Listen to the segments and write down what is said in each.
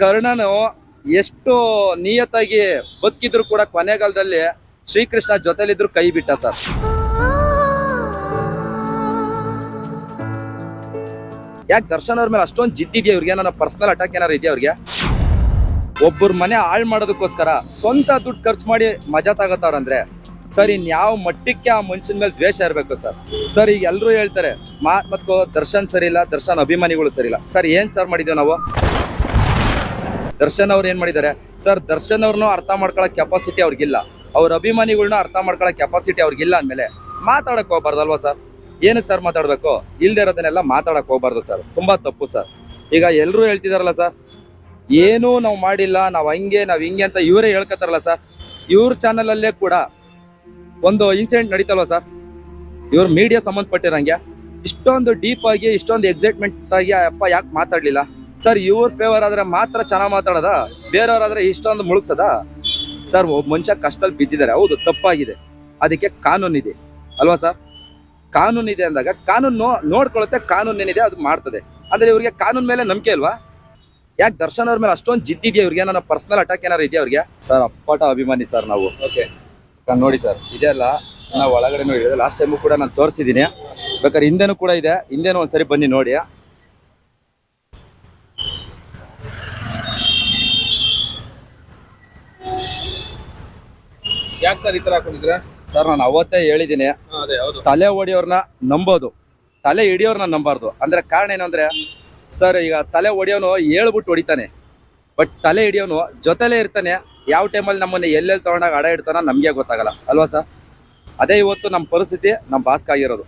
ಕರ್ಣನು ಎಷ್ಟು ನಿಯತ್ತಾಗಿ ಬದುಕಿದ್ರು ಕೂಡ ಕೊನೆಗಾಲದಲ್ಲಿ ಶ್ರೀಕೃಷ್ಣ ಜೊತೆಲಿದ್ರು ಕೈ ಬಿಟ್ಟ ಸರ್. ಯಾಕೆ ದರ್ಶನ್ ಅವ್ರ ಮೇಲೆ ಅಷ್ಟೊಂದು ಜಿದ್ದಿದ್ಯಾ ಇವ್ರಿಗೆ? ನನ್ನ ಪರ್ಸನಲ್ ಅಟ್ಯಾಕ್ ಏನಾರು ಇದೆಯಾ ಅವ್ರಿಗೆ ಒಬ್ಬರ ಮನೆ ಹಾಳು ಮಾಡೋದಕ್ಕೋಸ್ಕರ ಸ್ವಂತ ದುಡ್ಡು ಖರ್ಚು ಮಾಡಿ ಮಜಾ ತಗೋತಾರಂದ್ರೆ ಸರ್, ಇನ್ ಯಾವ ಮಟ್ಟಕ್ಕೆ ಆ ಮನುಷ್ಯನ ಮೇಲೆ ದ್ವೇಷ ಇರಬೇಕು ಸರ್? ಸರ್, ಈಗ ಎಲ್ಲರೂ ಹೇಳ್ತಾರೆ ಮಾ ಮತ್ತು ದರ್ಶನ್ ಸರಿ ಇಲ್ಲ ದರ್ಶನ್ ಅಭಿಮಾನಿಗಳು ಸರಿ ಇಲ್ಲ ಸರ್, ಏನ್ ಸರ್ ಮಾಡಿದ್ದೇವೆ ನಾವು? ದರ್ಶನ್ ಅವ್ರು ಏನ್ ಮಾಡಿದ್ದಾರೆ? ಸರ್, ದರ್ಶನ್ ಅವ್ರನ್ನೂ ಅರ್ಥ ಮಾಡ್ಕೊಳ್ಳೋ ಕೆಪಾಸಿಟಿ ಅವ್ರಿಗಿಲ್ಲ. ಅವ್ರ ಅಭಿಮಾನಿಗಳನ್ನ ಅರ್ಥ ಮಾಡ್ಕೊಳ್ಳೋ ಕೆಪಾಸಿಟಿ ಅವ್ರಿಗಿಲ್ಲ ಅಂದಮೇಲೆ ಮಾತಾಡಕ್ಕೆ ಹೋಗ್ಬಾರ್ದಲ್ವಾ ಸರ್? ಏನಕ್ಕೆ ಸರ್ ಮಾತಾಡಬೇಕು? ಇಲ್ದೇ ಇರೋದನ್ನೆಲ್ಲ ಮಾತಾಡಕ್ ಹೋಗ್ಬಾರ್ದು ಸರ್. ತುಂಬಾ ತಪ್ಪು ಸರ್. ಈಗ ಎಲ್ಲರೂ ಹೇಳ್ತಿದಾರಲ್ಲ ಸರ್, ಏನೂ ನಾವು ಮಾಡಿಲ್ಲ, ನಾವು ಹಂಗೆ, ನಾವು ಹಿಂಗೆ ಅಂತ ಇವರೇ ಹೇಳ್ಕೊತಾರಲ್ಲ ಸರ್. ಇವ್ರ ಚಾನಲಲ್ಲೇ ಕೂಡ ಒಂದು ಇನ್ಸಿಡೆಂಟ್ ನಡೀತಲ್ವ ಸರ್? ಇವ್ರ ಮೀಡಿಯಾ ಸಂಬಂಧಪಟ್ಟಿರಂಗೆ. ಇಷ್ಟೊಂದು ಡೀಪ್ ಆಗಿ, ಇಷ್ಟೊಂದು ಎಕ್ಸೈಟ್ಮೆಂಟ್ ಆಗಿ ಅಪ್ಪ ಯಾಕೆ ಮಾತಾಡ್ಲಿಲ್ಲ? ಸರ್ ಇವ್ರ ಫೇವರ್ ಆದ್ರೆ ಮಾತ್ರ ಚೆನ್ನಾಗಿ ಮಾತಾಡದ? ಬೇರೆಯವ್ರಾದ್ರೆ ಇಷ್ಟೊಂದು ಮುಳುಗ್ಸದ? ಸರ್ ಒಬ್ಬ ಮನುಷ್ಯ ಕಷ್ಟದಲ್ಲಿ ಬಿದ್ದಿದ್ದಾರೆ. ಹೌದು ತಪ್ಪಾಗಿದೆ. ಅದಕ್ಕೆ ಕಾನೂನಿದೆ ಅಲ್ವಾ ಸರ್? ಕಾನೂನಿದೆ ಅಂದಾಗ ಕಾನೂನು ನೋಡ್ಕೊಳ್ಳುತ್ತೆ ನೋಡ್ಕೊಳುತ್ತೆ ಕಾನೂನು ಏನಿದೆ ಅದು ಮಾಡ್ತದೆ. ಅಂದ್ರೆ ಇವ್ರಿಗೆ ಕಾನೂನು ಮೇಲೆ ನಂಬಿಕೆ ಅಲ್ವಾ ಯಾಕೆ ದರ್ಶನ್ ಅವ್ರ ಮೇಲೆ ಅಷ್ಟೊಂದು ಜಿದ್ದಿದೆಯಾ ಇವ್ರಿಗೆ? ನನ್ನ ಪರ್ಸನಲ್ ಅಟ್ಯಾಕ್ ಏನಾರು ಇದೆಯಾ ಅವ್ರಿಗೆ? ಸರ್ ಅಪ್ಪಟ ಅಭಿಮಾನಿ ಸರ್ ನಾವು. ಓಕೆ ನೋಡಿ ಸರ್ ಇದೆಲ್ಲ ನಾವು ಒಳಗಡೆ ನೋಡಿದ್ರೆ ಲಾಸ್ಟ್ ಟೈಮು ಕೂಡ ನಾನು ತೋರಿಸಿದ್ದೀನಿ. ಬೇಕಾದ್ರೆ ಹಿಂದೆನೂ ಕೂಡ ಇದೆ. ಹಿಂದೆನೂ ಒಂದ್ಸರಿ ಬನ್ನಿ ನೋಡಿ. ಯಾಕೆ ಸರ್ ಈ ತರ ಹಾಕೊಂಡಿದ್ರೆ ಸರ್ ನಾನು ಅವತ್ತೇ ಹೇಳಿದ್ದೀನಿ. ಅದೇ ಹೌದು. ತಲೆ ಹೊಡಿಯೋರ್ನ ನಂಬೋದು. ತಲೆ ಹಿಡಿಯೋರ್ನ ನಂಬಾರ್ದು. ಅಂದ್ರೆ ಕಾರಣ ಏನು ಅಂದ್ರೆ ಸರ್ ಈಗ ತಲೆ ಹೊಡಿಯೋನು ಹೇಳ್ಬಿಟ್ಟು ಹೊಡಿತಾನೆ. ಬಟ್ ತಲೆ ಹಿಡಿಯೋನು ಜೊತೆಲೆ ಇರ್ತಾನೆ. ಯಾವ ಟೈಮಲ್ಲಿ ನಮ್ಮನ್ನ ಎಲ್ಲೆಲ್ಲಿ ತಗೊಂಡಾಗ ಅಡ ಇಡ್ತಾನ ನಮಗೆ ಗೊತ್ತಾಗಲ್ಲ. ಅಲ್ವಾ ಸರ್? ಅದೇ ಇವತ್ತು ನಮ್ಮ ಪರಿಸ್ಥಿತಿ ನಮ್ಮ ಬಾಸ್ಕ್ ಆಗಿರೋದು.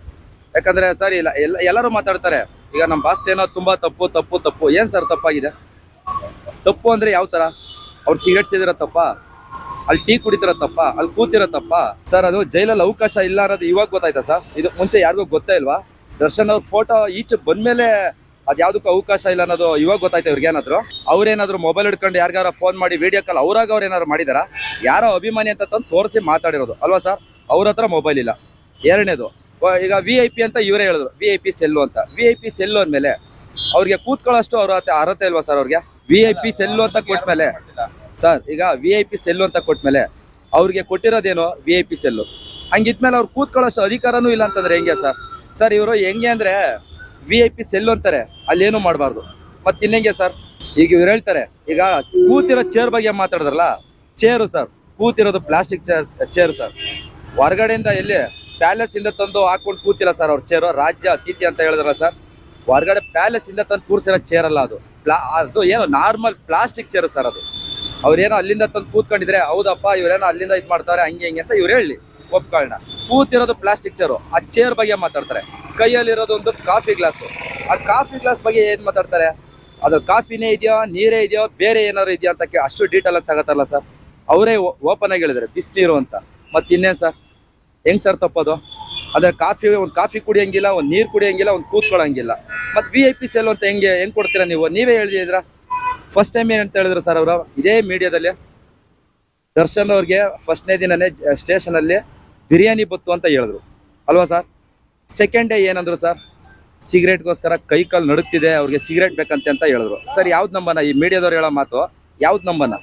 ಯಾಕಂದ್ರೆ ಸರ್ ಇಲ್ಲ ಎಲ್ಲ ಎಲ್ಲರೂ ಮಾತಾಡ್ತಾರೆ. ಈಗ ನಮ್ಮ ಬಾಸ್ತ್ ಏನೋ ತುಂಬಾ ತಪ್ಪು ತಪ್ಪು ತಪ್ಪು. ಏನ್ ಸರ್ ತಪ್ಪಾಗಿದೆ? ತಪ್ಪು ಅಂದ್ರೆ ಯಾವ ತರ? ಅವ್ರು ಸಿಗರೇಟ್ ಸೇದಿರೋ ತಪ್ಪ? ಅಲ್ಲಿ ಟೀ ಕುಡಿತಿರೋ ತಪ್ಪ, ಅಲ್ಲಿ ಸರ್ ಅದು ಜೈಲಲ್ಲಿ ಅವಕಾಶ ಇಲ್ಲ ಅನ್ನೋದು ಇವಾಗ ಗೊತ್ತಾಯ್ತಾ ಸರ್ ಇದು ಮುಂಚೆ ಯಾರಿಗೂ ಗೊತ್ತೇ ಇಲ್ವಾ? ದರ್ಶನ್ ಅವ್ರ ಫೋಟೋ ಈಚೆ ಬಂದ್ಮೇಲೆ ಅದು ಯಾವ್ದಕ್ಕೂ ಅವಕಾಶ ಇಲ್ಲ ಅನ್ನೋದು ಇವಾಗ ಗೊತ್ತಾಯ್ತಾ ಇವ್ರಿಗೆ ಏನಾದ್ರು? ಅವ್ರೇನಾದ್ರು ಮೊಬೈಲ್ ಹಿಡ್ಕೊಂಡು ಯಾರಿಗಾರ ಫೋನ್ ಮಾಡಿ ವಿಡಿಯೋ ಕಾಲ್ ಅವ್ರಾಗ ಅವ್ರು ಏನಾದ್ರು ಮಾಡಿದಾರ? ಯಾರೋ ಅಭಿಮಾನಿ ಅಂತ ತಂದು ತೋರಿಸಿ ಮಾತಾಡಿರೋದು, ಅಲ್ವಾ ಸರ್ ಅವ್ರ ಹತ್ರ ಮೊಬೈಲ್ ಇಲ್ಲ. ಎರಡನೇದು ಈಗ ವಿ ಐ ಪಿ ಅಂತ ಇವರೇ ಹೇಳಿದ್ರು ವಿ ಐ ಪಿ ಸೆಲ್ಲು ಅಂತ. ವಿ ಐ ಪಿ ಸೆಲ್ಲು ಅಂದ್ಮೇಲೆ ಅವ್ರಿಗೆ ಕೂತ್ಕೊಳ್ಳೋಷ್ಟು ಅವ್ರ ಅರ್ಹತೆ ಇಲ್ವಾ ಸರ್ ಅವ್ರಿಗೆ? ವಿ ಐ ಪಿ ಸೆಲ್ಲು ಅಂತ ಕೊಟ್ಮೇಲೆ ಸರ್ ಈಗ ವಿ ಐ ಪಿ ಸೆಲ್ಲು ಅಂತ ಕೊಟ್ಮೇಲೆ ಅವ್ರಿಗೆ ಕೊಟ್ಟಿರೋದೇನು ವಿ ಐ ಪಿ ಸೆಲ್ಲು ಹಂಗಿದ್ಮೇಲೆ ಅವ್ರು ಕೂತ್ಕೊಳ್ಳೋಷ್ಟು ಅಧಿಕಾರನೂ ಇಲ್ಲ ಅಂತಂದ್ರೆ ಹೆಂಗೆ ಸರ್? ಸರ್, ಇವರು ಹೆಂಗೆ ಅಂದರೆ ವಿ ಐ ಪಿ ಸೆಲ್ಲು ಅಂತಾರೆ, ಅಲ್ಲೇನು ಮಾಡಬಾರ್ದು. ಮತ್ತೆ ಇನ್ನೆಂಗೆ ಸರ್? ಈಗ ಇವ್ರು ಹೇಳ್ತಾರೆ, ಈಗ ಕೂತಿರೋ ಚೇರ್ ಬಗ್ಗೆ ಮಾತಾಡಿದ್ರಲ್ಲ ಚೇರು ಸರ್, ಕೂತಿರೋದು ಪ್ಲಾಸ್ಟಿಕ್ ಚೇರ್ ಚೇರ್ ಸರ್. ಹೊರಗಡೆಯಿಂದ ಎಲ್ಲಿ ಪ್ಯಾಲೇಸ್ ಇಂದ ತಂದು ಹಾಕೊಂಡು ಕೂತಿಲ್ಲ ಸರ್ ಅವ್ರ ಚೇರು ರಾಜ್ಯ ಅತಿಥಿ ಅಂತ ಹೇಳಿದ್ರಲ್ಲ ಸರ್. ಹೊರಗಡೆ ಪ್ಯಾಲೇಸ್ ಇಂದ ತಂದು ಕೂರ್ಸಿರೋ ಚೇರ್ ಅಲ್ಲ ಅದು. ಪ್ಲಾ, ಅದು ಏನು ನಾರ್ಮಲ್ ಪ್ಲಾಸ್ಟಿಕ್ ಚೇರ್ ಸರ್ ಅದು. ಅವ್ರೇನೋ ಅಲ್ಲಿಂದ ತಂದು ಕೂತ್ಕೊಂಡಿದ್ರೆ, ಹೌದಪ್ಪ, ಇವರೇನೋ ಅಲ್ಲಿಂದ ಇದು ಮಾಡ್ತಾರೆ, ಹಂಗೆ ಹಿಂಗೆ ಅಂತ ಇವ್ರು ಹೇಳಿ ಒಪ್ಕೊಳ್ಳೋಣ ಕೂತಿರೋದು ಪ್ಲಾಸ್ಟಿಕ್ ಚೇರು ಆ ಚೇರ್ ಬಗ್ಗೆ ಮಾತಾಡ್ತಾರೆ. ಕೈಯಲ್ಲಿರೋದು ಒಂದು ಕಾಫಿ ಗ್ಲಾಸು ಆ ಕಾಫಿ ಗ್ಲಾಸ್ ಬಗ್ಗೆ ಏನು ಮಾತಾಡ್ತಾರೆ? ಅದು ಕಾಫಿನೇ ಇದೆಯೋ, ನೀರೇ ಇದೆಯೋ, ಬೇರೆ ಏನಾದ್ರು ಇದೆಯಾ ಅಂತ ಅಷ್ಟು ಡೀಟೇಲ್ ಆಗಿ ತಗೋತಾರಲ್ಲ ಸರ್ ಅವರೇ ಓಪನ್ ಆಗಿ ಹೇಳಿದ್ರೆ ಬಿಸಿನೀರು ಅಂತ. ಮತ್ತೆ ಇನ್ನೇನು ಸರ್ ಹೆಂಗ್ ಸರ್ ತಪ್ಪೋದು? ಅದೇ ಕಾಫಿ ಒಂದು ಕಾಫಿ ಕುಡಿಯಂಗಿಲ್ಲ, ಒಂದು ನೀರು ಕುಡಿಯಂಗಿಲ್ಲ, ಒಂದು ಕೂತ್ಕೊಳ್ಳಂಗಿಲ್ಲ ಮತ್ತು ವಿ ಐ ಪಿ ಸೆಲ್ ಅಂತ ಹೆಂಗೆ ಹೆಂಗೆ ಕೊಡ್ತೀರಾ ನೀವು? ನೀವೇ ಹೇಳಿದ್ರ ಫಸ್ಟ್ ಟೈಮ್ ಏನಂತ ಹೇಳಿದ್ರು ಸರ್ ಅವರು, ಇದೇ ಮೀಡಿಯಾದಲ್ಲಿ ದರ್ಶನ್ ಅವ್ರಿಗೆ ಫಸ್ಟ್ನೇ ದಿನನೇ ಸ್ಟೇಷನ್ ಅಲ್ಲಿ ಬಿರಿಯಾನಿ ಬತ್ತು ಅಂತ ಹೇಳಿದ್ರು. ಅಲ್ವಾ ಸರ್ ಸೆಕೆಂಡ್ ಡೇ ಏನಂದ್ರು ಸರ್ ಸಿಗರೇಟ್ಗೋಸ್ಕರ ಕೈ ಕಾಲು ನಡುಕ್ತಿದೆ ಅವ್ರಿಗೆ ಸಿಗರೇಟ್ ಬೇಕಂತೆ ಅಂತ ಹೇಳಿದ್ರು. ಸರ್ ಯಾವ್ದು ನಂಬನ? ಈ ಮೀಡಿಯಾದವ್ರು ಹೇಳೋ ಮಾತು, ಯಾವ್ದು ನಂಬನ?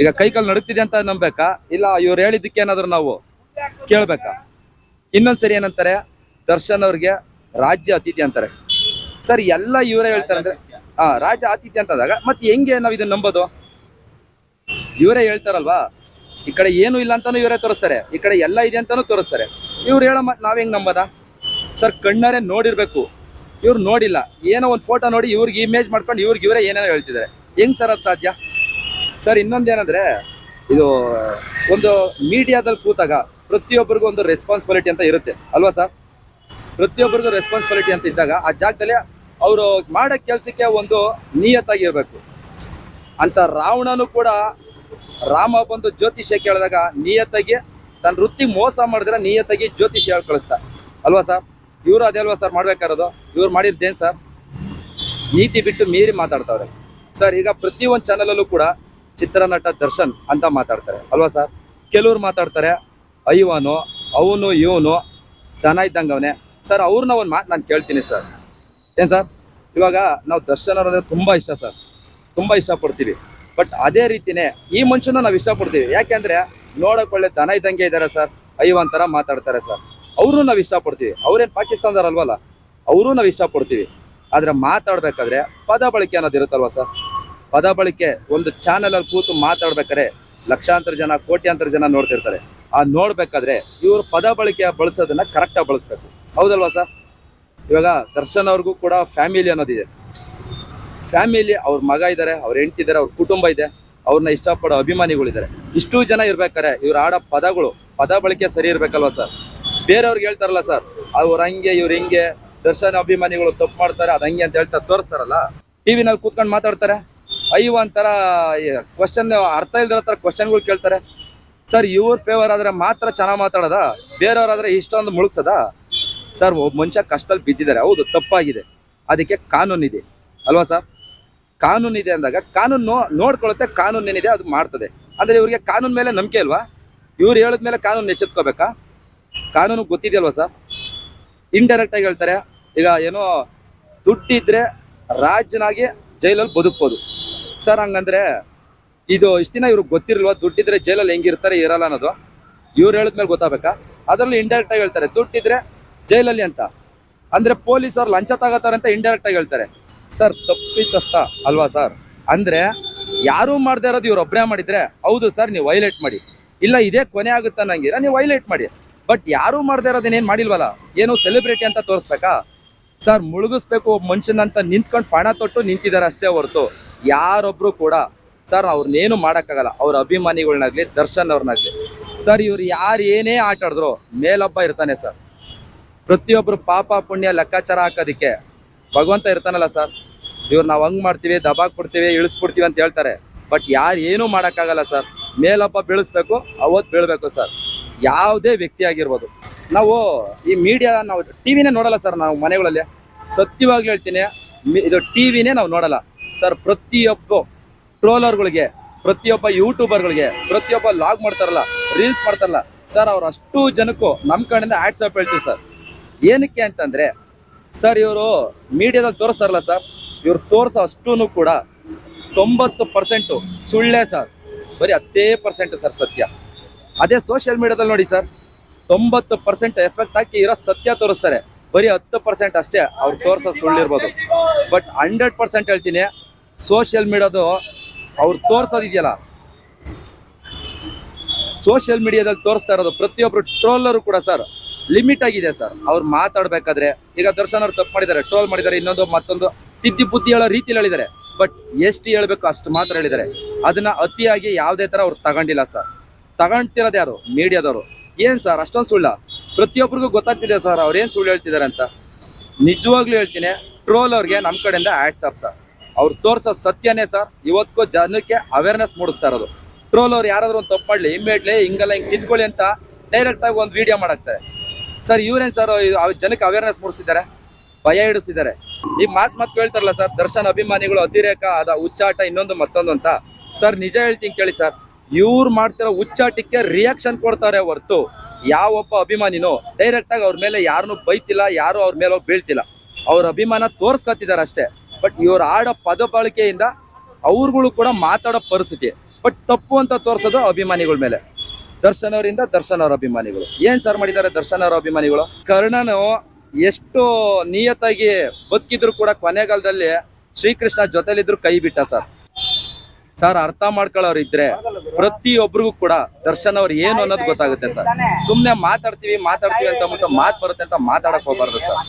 ಈಗ ಕೈ ಕಾಲು ನಡುಕ್ತಿದೆ ಅಂತ ನಂಬಬೇಕಾ ಇಲ್ಲ, ಇವ್ರು ಹೇಳಿದ್ದಕ್ಕೆ ಏನಾದ್ರು ನಾವು ಕೇಳ್ಬೇಕಾ? ಇನ್ನೊಂದ್ಸರಿ ಏನಂತಾರೆ, ದರ್ಶನ್ ಅವ್ರಿಗೆ ರಾಜ್ಯ ಅತಿಥಿ ಅಂತಾರೆ. ಸರ್ ಎಲ್ಲ ಇವರೇ ಹೇಳ್ತಾರೆ ಅಂದ್ರೆ ಹಾ ಆತಿಥ್ಯ ಅಂತ ಅಂತಂದಾಗ ಮತ್ತೆ ಹೆಂಗೆ ನಾವು ಇದನ್ನ ನಂಬೋದು? ಇವರೇ ಹೇಳ್ತಾರಲ್ವಾ, ಈ ಕಡೆ ಏನು ಇಲ್ಲ ಅಂತಾನು ಇವರೇ ತೋರಿಸ್ತಾರೆ, ಈ ಕಡೆ ಎಲ್ಲ ಇದೆ ಅಂತಾನು ತೋರಿಸ್ತಾರೆ. ಇವ್ರು ಹೇಳೋ ಮತ್ತೆ ನಾವ್ ಹೆಂಗ್ ನಂಬದ? ಸರ್, ಕಣ್ಣಾರೆ ನೋಡಿರ್ಬೇಕು, ಇವ್ರು ನೋಡಿಲ್ಲ, ಏನೋ ಒಂದು ಫೋಟೋ ನೋಡಿ ಇವ್ರಿಗೆ ಇಮೇಜ್ ಮಾಡ್ಕೊಂಡು ಇವ್ರಿಗೆ ಇವರೇ ಏನೇನೋ ಹೇಳ್ತಿದ್ದಾರೆ. ಹೆಂಗ್ ಸರ್ ಅದು ಸಾಧ್ಯ? ಸರ್, ಇನ್ನೊಂದೇನಂದ್ರೆ, ಇದು ಒಂದು ಮೀಡಿಯಾದಲ್ಲಿ ಕೂತಾಗ ಪ್ರತಿಯೊಬ್ಬರಿಗೂ ಒಂದು ರೆಸ್ಪಾನ್ಸಿಬಿಲಿಟಿ ಅಂತ ಇರುತ್ತೆ, ಅಲ್ವಾ ಸರ್? ಪ್ರತಿಯೊಬ್ಬರಿಗೂ ರೆಸ್ಪಾನ್ಸಿಬಿಲಿಟಿ ಅಂತ ಇದ್ದಾಗ, ಆ ಜಾಗದಲ್ಲಿ ಅವರು ಮಾಡೋ ಕೆಲಸಕ್ಕೆ ಒಂದು ನಿಯತ್ತಾಗಿರ್ಬೇಕು. ಅಂತ ರಾವಣನು ಕೂಡ ರಾಮ ಬಂದು ಜ್ಯೋತಿಷ್ಯ ಕೇಳಿದಾಗ ನಿಯತ್ತಾಗಿ ತನ್ನ ವೃತ್ತಿ ಮೋಸ ಮಾಡಿದ್ರೆ ನಿಯತ್ತಾಗಿ ಜ್ಯೋತಿಷ್ಯ ಹೇಳಿ ಕಳಿಸ್ತಾ. ಅಲ್ವಾ ಸರ್? ಇವರು ಅದೇ ಅಲ್ವಾ ಸರ್ ಮಾಡ್ಬೇಕಾರದು ಇವ್ರು ಮಾಡಿದ್ದೇನು ಸರ್? ನೀತಿ ಬಿಟ್ಟು ಮೀರಿ ಮಾತಾಡ್ತಾವ್ರೆ. ಸರ್, ಈಗ ಪ್ರತಿಯೊಂದು ಚಾನಲಲ್ಲೂ ಕೂಡ ಚಿತ್ರನಟ ದರ್ಶನ್ ಅಂತ ಮಾತಾಡ್ತಾರೆ. ಅಲ್ವಾ ಸರ್? ಕೆಲವ್ರು ಮಾತಾಡ್ತಾರೆ, ಅಯ್ಯವನು, ಅವನು ಇವನು, ದನ ಇದ್ದಂಗೆ ಅವನೇ ಸರ್ ಅವ್ರನ್ನ ಒಂದು ಮಾತು ನಾನು ಕೇಳ್ತೀನಿ ಸರ್. ಏನು ಸರ್? ಇವಾಗ ನಾವು ದರ್ಶನ್ ಅವ್ರಂದ್ರೆ ತುಂಬ ಇಷ್ಟ ಸರ್. ತುಂಬಾ ಇಷ್ಟಪಡ್ತೀವಿ. ಬಟ್ ಅದೇ ರೀತಿನೇ ಈ ಮನುಷ್ಯನ ನಾವು ಇಷ್ಟಪಡ್ತೀವಿ. ಯಾಕೆಂದ್ರೆ ನೋಡಕ್ ಒಳ್ಳೆ ದನ ಇದ್ದಂಗೆ ಇದ್ದಾರೆ ಸರ್. ಅಯ್ಯೋ ಅಂತರ ಮಾತಾಡ್ತಾರೆ ಸರ್. ಅವರು ನಾವು ಇಷ್ಟಪಡ್ತೀವಿ. ಅವ್ರೇನ್ ಪಾಕಿಸ್ತಾನದವ್ರಲ್ವಲ್ಲ? ಅವರು ನಾವು ಇಷ್ಟಪಡ್ತೀವಿ. ಆದ್ರೆ ಮಾತಾಡ್ಬೇಕಾದ್ರೆ ಪದ ಬಳಕೆ ಅನ್ನೋದು ಇರುತ್ತಲ್ವ ಸರ್? ಪದ ಬಳಕೆ ಒಂದು ಚಾನಲಲ್ಲಿ ಕೂತು ಮಾತಾಡ್ಬೇಕಾದ್ರೆ ಲಕ್ಷಾಂತರ ಜನ, ಕೋಟ್ಯಾಂತರ ಜನ ನೋಡ್ತಿರ್ತಾರೆ. ಆ ನೋಡ್ಬೇಕಾದ್ರೆ ಇವರು ಪದ ಬಳಕೆ ಬಳಸೋದನ್ನ ಕರೆಕ್ಟಾಗಿ ಬಳಸ್ಬೇಕು. ಹೌದಲ್ವಾ ಸರ್? ಇವಾಗ ದರ್ಶನ್ ಅವ್ರಿಗೂ ಕೂಡ ಫ್ಯಾಮಿಲಿ ಅನ್ನೋದಿದೆ. ಫ್ಯಾಮಿಲಿ ಅವ್ರ ಮಗ ಇದ್ದಾರೆ ಅವ್ರ ಹೆಂಡತಿ ಇದ್ದಾರೆ ಅವ್ರ ಕುಟುಂಬ ಇದೆ ಅವ್ರನ್ನ ಇಷ್ಟಪಡೋ ಅಭಿಮಾನಿಗಳಿದ್ದಾರೆ ಇಷ್ಟು ಜನ ಇರ್ಬೇಕಾರೆ ಇವ್ರು ಆಡೋ ಪದಗಳು, ಪದ ಬಳಕೆ ಸರಿ ಇರ್ಬೇಕಲ್ವ ಸರ್? ಬೇರೆಯವ್ರಿಗೆ ಹೇಳ್ತಾರಲ್ಲ ಸರ್, ಅವ್ರ ಹಂಗೆ, ಇವ್ರು ಹಿಂಗೆ, ದರ್ಶನ್ ಅಭಿಮಾನಿಗಳು ತಪ್ಪು ಮಾಡ್ತಾರೆ, ಅದು ಹಂಗೆ ಅಂತ ಹೇಳ್ತಾ ತೋರಿಸ್ತಾರಲ್ಲ? ಟಿವಿನಲ್ಲಿ ಕೂತ್ಕೊಂಡು ಮಾತಾಡ್ತಾರೆ. ಅಯ್ಯೋ, ಒಂಥರ ಕ್ವಶನ್ ಅರ್ಥ ಇಲ್ದಿರೋ ಥರ ಕ್ವಶನ್ಗಳು ಕೇಳ್ತಾರೆ. ಸರ್, ಇವ್ರ ಫೇವರ್ ಆದ್ರೆ ಮಾತ್ರ ಚೆನ್ನಾಗಿ ಮಾತಾಡೋದಾ? ಬೇರೆಯವ್ರಾದ್ರೆ ಇಷ್ಟೊಂದು ಮುಳುಗ್ಸದ? ಸರ್, ಒಬ್ಬ ಮನುಷ್ಯ ಕಷ್ಟದಲ್ಲಿ ಬಿದ್ದಿದ್ದಾರೆ. ಹೌದು, ತಪ್ಪಾಗಿದೆ. ಅದಕ್ಕೆ ಕಾನೂನಿದೆ. ಅಲ್ವಾ ಸರ್? ಕಾನೂನಿದೆ ಅಂದಾಗ ಕಾನೂನು ನೋಡ್ಕೊಳ್ಳುತ್ತೆ ಕಾನೂನು ಏನಿದೆ ಅದು ಮಾಡ್ತದೆ. ಅಂದರೆ ಇವರಿಗೆ ಕಾನೂನು ಮೇಲೆ ನಂಬಿಕೆ ಅಲ್ವಾ? ಇವ್ರು ಹೇಳಿದ ಮೇಲೆ ಕಾನೂನು ಎಚ್ಚೆತ್ಕೋಬೇಕಾ? ಕಾನೂನು ಗೊತ್ತಿದೆಯಲ್ವಾ ಸರ್? ಇಂಡೈರೆಕ್ಟ್ ಆಗಿ ಹೇಳ್ತಾರೆ. ಈಗ ಏನೋ ದುಡ್ಡಿದ್ರೆ ರಾಜ್ಯನಾಗಿ ಜೈಲಲ್ಲಿ ಬದುಕ್ಬೋದು. ಸರ್, ಹಂಗಂದ್ರೆ ಇದು ಇಷ್ಟು ದಿನ ಇವ್ರಿಗೆ ಗೊತ್ತಿರಲ್ವಾ? ದುಡ್ಡಿದ್ರೆ ಜೈಲಲ್ಲಿ ಹೆಂಗಿರ್ತಾರೆ, ಇರಲ್ಲ ಅನ್ನೋದು? ಇವ್ರು ಹೇಳಿದ್ಮೇಲೆ ಗೊತ್ತಾಗಬೇಕಾ? ಅದರಲ್ಲಿ ಇಂಡೈರೆಕ್ಟ್ ಆಗಿ ಹೇಳ್ತಾರೆ, ದುಡ್ಡಿದ್ರೆ ಜೈಲಲ್ಲಿ ಅಂತ. ಅಂದ್ರೆ ಪೊಲೀಸ್ ಅವ್ರು ಲಂಚ ತಗೋತಾರೆ ಅಂತ ಇಂಡೈರೆಕ್ಟ್ ಆಗಿ ಹೇಳ್ತಾರೆ. ಸರ್, ತಪ್ಪಿತಸ್ಥ ಅಲ್ವಾ ಸರ್? ಅಂದ್ರೆ ಯಾರೂ ಮಾಡದೇ ಇರೋದು ಇವ್ರು ಒಬ್ಬರೇ ಮಾಡಿದ್ರೆ, ಹೌದು ಸರ್, ನೀವು ವೈಲೇಟ್ ಮಾಡಿ. ಇಲ್ಲ, ಇದೇ ಕೊನೆ ಆಗುತ್ತೆ ಅನ್ನಂಗಿರ ನೀವು ವೈಲೇಟ್ ಮಾಡಿ. ಬಟ್ ಯಾರೂ ಮಾಡದೇ ಇರೋದೇನೇನು ಮಾಡಿಲ್ವಲ್ಲ? ಏನು ಸೆಲೆಬ್ರಿಟಿ ಅಂತ ತೋರಿಸ್ಬೇಕಾ? ಸರ್, ಮುಳುಗಿಸ್ಬೇಕು ಒಬ್ಬ ಮನುಷ್ಯನಂತ ನಿಂತ್ಕೊಂಡು ಪಣ ತೊಟ್ಟು ನಿಂತಿದ್ದಾರೆ ಅಷ್ಟೇ ಹೊರತು ಯಾರೊಬ್ರು ಕೂಡ ಸರ್ ಅವ್ರನ್ನೇನು ಮಾಡೋಕ್ಕಾಗಲ್ಲ. ಅವ್ರ ಅಭಿಮಾನಿಗಳ್ನಾಗ್ಲಿ, ದರ್ಶನ್ ಅವ್ರನ್ನಾಗ್ಲಿ ಸರ್, ಇವ್ರು ಯಾರು ಏನೇ ಆಟಾಡಿದ್ರು ಮೇಲೊಬ್ಬ ಇರ್ತಾನೆ ಸರ್. ಪ್ರತಿಯೊಬ್ರು ಪಾಪ ಪುಣ್ಯ ಲೆಕ್ಕಾಚಾರ ಹಾಕೋದಿಕ್ಕೆ. ಭಗವಂತ ಇರ್ತಾನಲ್ಲ ಸರ್. ಇವ್ರು ನಾವು ಹಂಗ್ ಮಾಡ್ತೀವಿ ದಬಾಕ್ ಕೊಡ್ತೀವಿ, ಇಳಿಸ್ಬಿಡ್ತೀವಿ ಅಂತ ಹೇಳ್ತಾರೆ. ಬಟ್ ಯಾರು ಏನೂ ಮಾಡೋಕ್ಕಾಗಲ್ಲ ಸರ್. ಮೇಲಪ್ಪ ಬೀಳಿಸ್ಬೇಕು ಅವತ್ತು ಬೀಳಬೇಕು ಸರ್. ಯಾವುದೇ ವ್ಯಕ್ತಿ ಆಗಿರ್ಬೋದು. ನಾವು ಈ ಮೀಡಿಯಾ ನಾವು ಟಿವಿನೇ ನೋಡಲ್ಲ ಸರ್ ನಾವು ಮನೆಗಳಲ್ಲಿ. ಸತ್ಯವಾಗ್ಲೂ ಹೇಳ್ತೀನಿ ಇದು ಟಿವಿನೇ ನಾವು ನೋಡಲ್ಲ. ಸರ್, ಪ್ರತಿಯೊಬ್ಬ ಟ್ರೋಲರ್ಗಳಿಗೆ, ಪ್ರತಿಯೊಬ್ಬ ಯೂಟ್ಯೂಬರ್ಗಳಿಗೆ ಪ್ರತಿಯೊಬ್ಬ ಲಾಗ್ ಮಾಡ್ತಾರಲ್ಲ ರೀಲ್ಸ್ ಮಾಡ್ತಾರಲ್ಲ, ಸರ್, ಅವ್ರು ಅಷ್ಟು ಜನಕ್ಕೂ ನಮ್ಮ ಕಡೆಯಿಂದ ಆಡ್ಸಪ್ ಹೇಳ್ತೀವಿ ಸರ್. ಏನಕ್ಕೆ ಅಂತಂದ್ರೆ, ಸರ್ ಇವರು ಮೀಡಿಯಾದಲ್ಲಿ ತೋರಿಸ್ತಾರಲ್ಲ ಸರ್, ಇವ್ರು ತೋರಿಸೋ ಅಷ್ಟೂ ಕೂಡ ತೊಂಬತ್ತು ಪರ್ಸೆಂಟು ಸುಳ್ಳೇ ಸರ್. ಬರೀ ಹತ್ತೇ ಪರ್ಸೆಂಟ್ ಸರ್ ಸತ್ಯ. ಅದೇ ಸೋಷಿಯಲ್ ಮೀಡಿಯಾದಲ್ಲಿ ನೋಡಿ ಸರ್, ತೊಂಬತ್ತು ಪರ್ಸೆಂಟ್ ಎಫೆಕ್ಟ್ ಹಾಕಿ ಇರೋ ಸತ್ಯ ತೋರಿಸ್ತಾರೆ. ಬರೀ ಹತ್ತು ಪರ್ಸೆಂಟ್ ಅಷ್ಟೇ ಅವ್ರು ತೋರಿಸೋ ಸುಳ್ಳಿರ್ಬೋದು ಬಟ್ ಹಂಡ್ರೆಡ್ ಪರ್ಸೆಂಟ್ ಹೇಳ್ತೀನಿ ಸೋಷಿಯಲ್ ಮೀಡಿಯಾದು ಅವ್ರು ತೋರಿಸೋದಿದೆಯಲ್ಲ ಸೋಷಿಯಲ್ ಮೀಡಿಯಾದಲ್ಲಿ ತೋರಿಸ್ತಾ ಇರೋದು ಪ್ರತಿಯೊಬ್ರು ಟ್ರೋಲರು ಕೂಡ ಸರ್. ಲಿಮಿಟ್ ಆಗಿದೆ ಸರ್. ಅವ್ರು ಮಾತಾಡ್ಬೇಕಾದ್ರೆ, ಈಗ ದರ್ಶನ್ ಅವ್ರು ತಪ್ಪು ಮಾಡಿದ್ದಾರೆ ಟ್ರೋಲ್ ಮಾಡಿದ್ದಾರೆ, ಇನ್ನೊಂದು ಮತ್ತೊಂದು ತಿದ್ದಿ ಬುದ್ಧಿ ಹೇಳೋ ರೀತಿಲಿ ಹೇಳಿದ್ದಾರೆ. ಬಟ್ ಎಷ್ಟು ಹೇಳ್ಬೇಕು ಅಷ್ಟು ಮಾತ್ರ ಹೇಳಿದ್ದಾರೆ. ಅದನ್ನ ಅತಿಯಾಗಿ ಯಾವುದೇ ತರ ಅವ್ರು ತಗೊಂಡಿಲ್ಲ ಸರ್. ತಗೊಂತಿರೋದು ಯಾರು? ಮೀಡಿಯಾದವರು ಏನ್ ಸರ್? ಅಷ್ಟೊಂದು ಸುಳ್ಳ? ಪ್ರತಿಯೊಬ್ಬರಿಗೂ ಗೊತ್ತಾಗ್ತಿದೆ ಸರ್ ಅವ್ರು ಏನ್ ಸುಳ್ಳು ಹೇಳ್ತಿದ್ದಾರೆ ಅಂತ. ನಿಜವಾಗ್ಲೂ ಹೇಳ್ತೀನಿ ಟ್ರೋಲ್ ಅವ್ರಿಗೆ ನಮ್ಮ ಕಡೆಯಿಂದ ಆಡ್ಸ್ ಆಪ್ ಸರ್. ಅವ್ರು ತೋರ್ಸೋ ಸತ್ಯನೇ ಸರ್ ಇವತ್ತಿಗೂ ಜನಕ್ಕೆ ಅವೇರ್ನೆಸ್ ಮೂಡಿಸ್ತಾ ಇರೋದು. ಟ್ರೋಲ್ ಅವ್ರು ಯಾರಾದ್ರೂ ಒಂದು ತಪ್ಪು ಮಾಡಲಿ, ಇಮ್ಮಿಡಿಯೇಟ್ಲಿ ಹಿಂಗೆಲ್ಲ ಹಿಂಗೆ ತಿದ್ಕೊಳ್ಳಿ ಅಂತ ಡೈರೆಕ್ಟ್ ಆಗಿ ಒಂದು ವಿಡಿಯೋ ಮಾಡಾಕ್ತಾರೆ. ಸರ್, ಇವ್ರೇನ್ ಸರ್ ಜನಕ್ಕೆ ಅವೇರ್ನೆಸ್ ಮೂಡಿಸಿದ್ದಾರೆ ಭಯ ಹಿಡಿಸ್ತಿದ್ದಾರೆ. ಈ ಮಾತ್ ಮಾತು ಕೇಳ್ತಾರಲ್ಲ ಸರ್, ದರ್ಶನ್ ಅಭಿಮಾನಿಗಳು, ಅತಿರೇಕ ಅದ ಹುಚ್ಚಾಟ, ಇನ್ನೊಂದು ಮತ್ತೊಂದು ಅಂತ. ಸರ್, ನಿಜ ಹೇಳ್ತೀನಿ ಕೇಳಿ ಸರ್, ಇವ್ರು ಮಾಡ್ತಿರೋ ಹುಚ್ಚಾಟಕ್ಕೆ ರಿಯಾಕ್ಷನ್ ಕೊಡ್ತಾರೆ ಹೊರ್ತು ಯಾವೊಬ್ಬ ಅಭಿಮಾನಿನೂ ಡೈರೆಕ್ಟ್ ಆಗಿ ಅವ್ರ ಮೇಲೆ ಯಾರನ್ನೂ ಬೈತಿಲ್ಲ, ಯಾರು ಅವ್ರ ಮೇಲೆ ಹೋಗಿ ಬೀಳ್ತಿಲ್ಲ. ಅವ್ರ ಅಭಿಮಾನ ತೋರ್ಸ್ಕೊತಿದ್ದಾರೆ ಅಷ್ಟೇ. ಬಟ್ ಇವ್ರು ಆಡೋ ಪದ ಬಳಕೆಯಿಂದ ಅವ್ರುಗಳು ಕೂಡ ಮಾತಾಡೋ ಪರಿಸ್ಥಿತಿ. ಬಟ್ ತಪ್ಪು ಅಂತ ತೋರಿಸೋದು ಅಭಿಮಾನಿಗಳ ಮೇಲೆ. ದರ್ಶನ್ ಅವರಿಂದ ದರ್ಶನ್ ಅವರ ಅಭಿಮಾನಿಗಳು ಏನ್ ಸರ್ ಮಾಡಿದ್ದಾರೆ ದರ್ಶನ್ ಅವರ ಅಭಿಮಾನಿಗಳು ಕರ್ಣನು ಎಷ್ಟು ನಿಯತ್ತಾಗಿ ಬದುಕಿದ್ರು ಕೂಡ ಕೊನೆಗಾಲದಲ್ಲಿ ಶ್ರೀಕೃಷ್ಣ ಜೊತೆಲಿದ್ರು ಕೈ ಬಿಟ್ಟ ಸರ್ ಸರ್ ಅರ್ಥ ಮಾಡ್ಕೊಳ್ಳೋರು ಇದ್ರೆ ಪ್ರತಿಯೊಬ್ಬರಿಗೂ ಕೂಡ ದರ್ಶನ್ ಅವ್ರು ಏನು ಅನ್ನೋದು ಗೊತ್ತಾಗುತ್ತೆ ಸರ್ ಸುಮ್ನೆ ಮಾತಾಡ್ತೀವಿ ಮಾತಾಡ್ತೀವಿ ಅಂತ ಮಾತು ಬರುತ್ತೆ ಅಂತ ಮಾತಾಡಕ್ ಹೋಗ್ಬಾರ್ದು ಸರ್